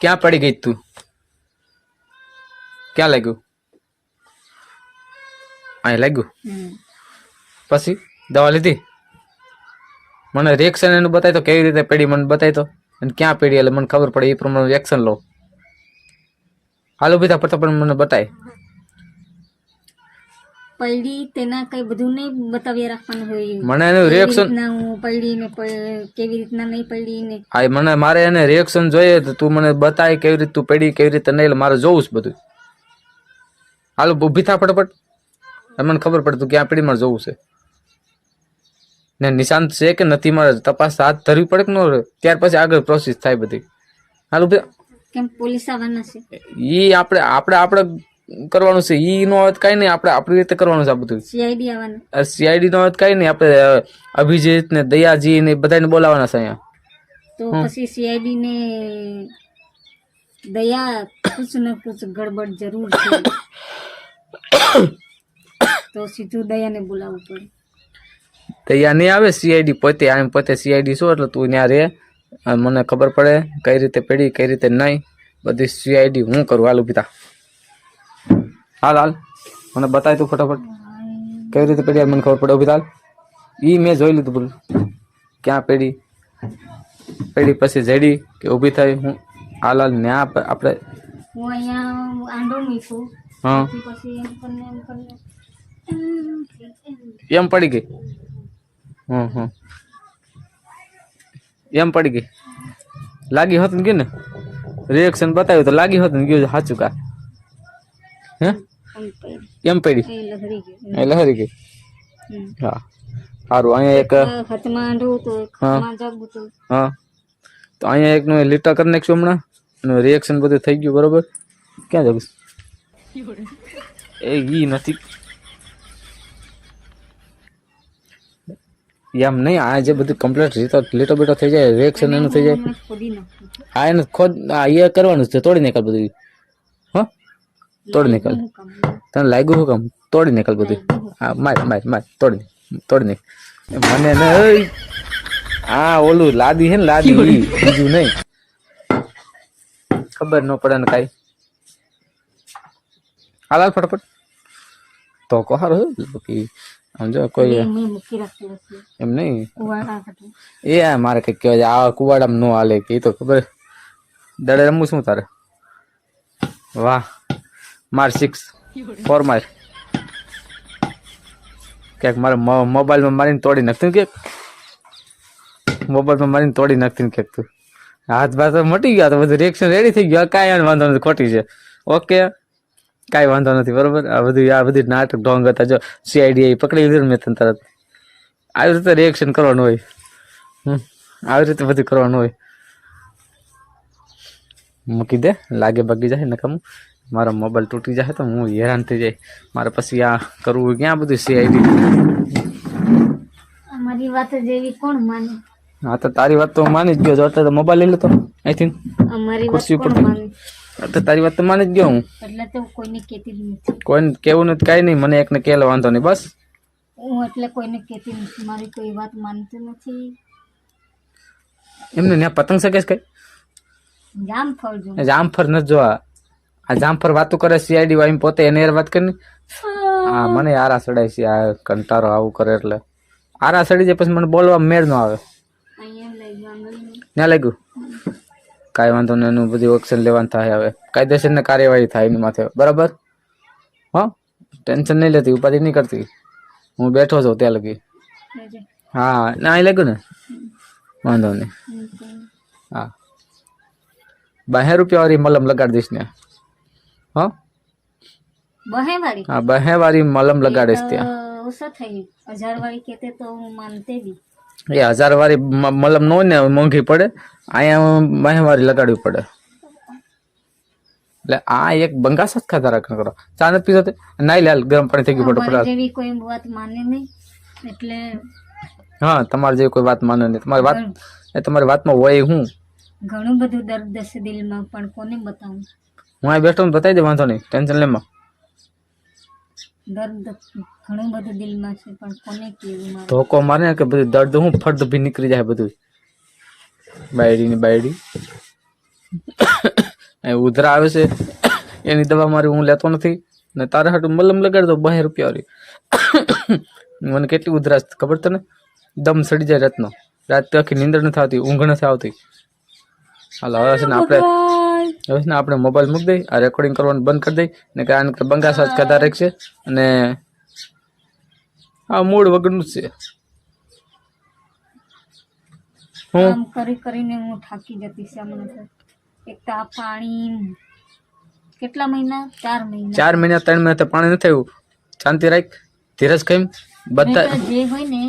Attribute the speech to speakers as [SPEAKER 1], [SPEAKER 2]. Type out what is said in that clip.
[SPEAKER 1] ક્યાં પડી ગઈ તું? ક્યાં લાગ્યું? અહીં લાગ્યું? પછી દવા લીધી? મને રિએક્શન એનું બતાવી તો કેવી રીતે પડી મને બતાવી તો? અને ક્યાં પડી એટલે મને ખબર પડે એ પ્રમાણે રિએક્શન લો. હાલો બીજા પડતા પણ મને બતાય.
[SPEAKER 2] પૈડી તેના કઈ બધું નહીં બતાવી રાખવાનું હોય
[SPEAKER 1] મને એનું રિએક્શન
[SPEAKER 2] હું પૈડી ને કેવી રીતના નહીં પૈડી ને?
[SPEAKER 1] હા મને મારે એને રિએક્શન જોઈએ તો તું મને બતાય કેવી રીતે તું પડી કેવી રીતે નહીં મારે જોવું છે બધું. હાલો ઊભી થા ફટાફટ. મને ખબર પડે તું ક્યાં પડી મારે જોવું છે. ને નિશાંત છે કે નથી મારે તપાસ હાથ ધરવી પડે કે ન? ત્યાર પછી આગળ પ્રોસેસ થાય બધી. હાલો
[SPEAKER 2] કેમ પોલીસ આવવાના છે?
[SPEAKER 1] ઈ આપણે આપણે આપણે કરવાનું છે ઈ નો અર્થ કઈ નહીં આપણે આપણી રીતે કરવાનું છે આ બધું.
[SPEAKER 2] સીઆઈડી આવવાનું.
[SPEAKER 1] સીઆઈડી નો અર્થ કઈ નહીં આપણે અભિજીત ને દયાજી ને બધાને બોલાવવાના છે અહીંયા.
[SPEAKER 2] તો પછી સીઆઈડી ને દયા કુછ ને કુછ ગડબડ જરૂર છે. તો સીધું દયાને બોલાવવું પડે.
[SPEAKER 1] દયા નહીં આવે સીઆઈડી પોતે આમ પોતે સીઆઈડી શું? એટલે તું ત્યાં રે. મને ખબર પડે કઈ રીતે પડી કઈ રીતે નહીં. બધી સીઆઈડી હું કરું. હાલ ઊભી થા હાલ હાલ મને બતાય તું ફટાફટ. કઈ રીતે પડી હાલ મને ખબર પડે. ઊભી થાલ ઈ મેં જોઈ લીધું બોલ ક્યાં પડી? પડી પછી જડી કે ઊભી થઈ હું હાલ હાલ ન્યા આપ- આપણે
[SPEAKER 2] હું અહીંયા આંડો મૂક્યો
[SPEAKER 1] હા.
[SPEAKER 2] પછી એમ કરીને એમ કરીને.
[SPEAKER 1] એમ પડી ગઈ? હમ હમ. એમ પડી ગઈ? લાગી હોત ને ગયું ને? રિએક્શન બતાવ્યું તો લાગી હોત ને ગયું સાચું કા? હે?
[SPEAKER 2] એમ પડી? એ લહરી
[SPEAKER 1] ગઈ? હા. સારું અહીંયા એક
[SPEAKER 2] હાથમાં હતો
[SPEAKER 1] હા. હા. તો અહીંયા એક નું લીટા કરી નાખશું હમણાં. એનું રિએક્શન બધું થઈ ગયું બરોબર? ક્યાં જવું એ ઈ નથી. એમ નહીં આ જે બધું કમ્પ્લીટ રીતો લીટો બીટો થઈ જાય રિએક્શન એનું થઈ જાય. આ એને ખોદ આ એ કરવાનું છે તોડી નાખે બધું હા? તોડી નાખલ
[SPEAKER 2] શું કામ
[SPEAKER 1] તને લાગ્યું શું કામ તોડી નાખલ બધું હા માર માર માર તોડી નાખ, તોડી નાખ મને ને ઓય, આ ઓલું લાદી હે ને લાદી ઈ, બીજું નહીં ખબર ન પડે ને કાંઈ હાલ હાલ ફટાફટ તો કો હારો છે બાકી આમ જો કોઈ
[SPEAKER 2] મેં મૂકી રાખ્યું હતું
[SPEAKER 1] એમ નહીં
[SPEAKER 2] કુવાડા હતું
[SPEAKER 1] એ આ મારે કંઈક કહેવાય છે, આ કુવાડામાં નો હાલે કે એ તો ખબર દડે રમવું શું તારે વાહ માર સિક્સ ફોર માર. ક્યાંક મારે મોબાઈલમાં મારીને તોડી નાખતું ક્યાંક? મોબાઈલમાં મારીને તોડી નાખતી ક્યાંક તું. હાથ ભાત મટી ગયા તો બધું રિએક્શન રેડી થઈ ગયું. કાંઈ વાંધો નથી, ખોટી છે. ઓકે કાંઈ વાંધો નથી, બરોબર? આ બધું, આ બધી નાટક ઢોંગ હતા જો સીઆઈડી પકડી લીધું મેં તને તરત. આવી રીતે રિએક્શન કરવાનું હોય. આવી રીતે બધું કરવાનું હોય. મૂકી દે, લાગે બગી જાય નકમ. મારો મોબાઈલ તૂટી જાય તો હું હેરાન થઈ જાય. મારે પછી આ કરવું ક્યાં બધું સીઆઈડી
[SPEAKER 2] અમારી વાત જેવી કોણ માને?
[SPEAKER 1] હા તો તારી વાત તો માની જ ગયો જો અત્યારે મોબાઈલ લઈ લેતો થિંક
[SPEAKER 2] અમારી વાત કોણ માને?
[SPEAKER 1] તારી વાત તો માની જ ગયો હું.
[SPEAKER 2] એટલે તો કોઈને કહેતી નથી.
[SPEAKER 1] કોઈને કેવું નથી કાંઈ નહીં. મને એકને કહેલો વાંધો નહીં. બસ.
[SPEAKER 2] હું એટલે કોઈને કહેતી નથી. મારી કોઈ વાત માનતી નથી.
[SPEAKER 1] એમને ત્યાં પતંગ શકે છે કઈ?
[SPEAKER 2] જામફળ જામફળ જો
[SPEAKER 1] નથી જોવા. આ જામફર વાતો કરે સીઆઈડી વાળી પોતે એને યાર વાત કરી હા મને આરા સડાય છે આ કંટારો આવું કરે એટલે. આરા સડી જાય પછી મને બોલવા મેળ ન આવે. ત્યાં લાગ્યું કાંઈ વાંધો નહીં એનું બધું એક્શન લેવાનું થાય હવે. કાયદેસરની કાર્યવાહી થાય એની માથે. બરાબર? હા? ટેન્શન નહીં લેતી ઉપાધિ નહીં કરતી. હું બેઠો છું ત્યાં લગી. હા ના અહીં લાગ્યું ને? વાંધો નહીં. હા. બાહે રૂપિયા વાળી મલમ લગાડી દઈશ ને. હા
[SPEAKER 2] બહે વાળી
[SPEAKER 1] હા બાહે વાળી મલમ લગાડીશ ત્યાં
[SPEAKER 2] તો ઓછો થઈ હજાર વાળી કહેતે તો હું માનતે બી
[SPEAKER 1] એ હજાર વાળી મ- મલમ ન હોય ને મોંઘી પડે અહીંયા બાહે વાળી લગાડવી પડે એટલે આ એક બંગાસ જ ખાતા રાખણ કરો ચા નથી પીતો તે? નાઈ લે હાલ, ગરમ પાણી થઈ ગયું
[SPEAKER 2] અમારી
[SPEAKER 1] ફટાફટ
[SPEAKER 2] જેવી કોઈ વાત માને નહીં એટલે
[SPEAKER 1] હા તમારે જેવી કોઈ વાત માને નહીં તમારી વાત એ તમારી વાતમાં હોય હું
[SPEAKER 2] ઘણું બધું દર્દ છે દિલમાં પણ કોને બતાવું?
[SPEAKER 1] હું અહીં બેઠો બતાવી દે વાંધો નહીં. ટેન્શન લેમાં.
[SPEAKER 2] દર્દ ઘણું બધું દિલમાં છે પણ કોને કેવું
[SPEAKER 1] ધોકો મારે કે બધું દર્દ હું ફર્દ ભી નીકળી જાય બધું. બાયડી ની બાયડી. ઉધરા આવે છે. એની દવા મારી હું લેતો નથી. ને તારા હાટું મલમ લગાડતો બાર રૂપિયા વાળી. મને કેટલી ઉધરાશ ખબર તને? દમ સડી જાય રાતનો. રાત આખી નીંદર નથી આવતી ઊંઘ નથી આવતી. હાલ હવે છે ને આપણે હવે છે ને આપણે મોબાઈલ મૂકી દઈ આ રેકોર્ડિંગ કરવાનું બંધ કરી દઈ ને કે આને બંગા સાજ કદા રાખશે અને આ મૂળ વગરનું જ છે. હું?
[SPEAKER 2] કરી કરીને હું થાકી જતી છે મને એક તો આ પાણી કેટલા મહિના? ચાર મહિના.
[SPEAKER 1] ચાર મહિના ત્રણ મહિના તો પાણી નથી આવ્યું. શાંતિ રાખ ધીરજ કઈ બધા
[SPEAKER 2] જે હોય ને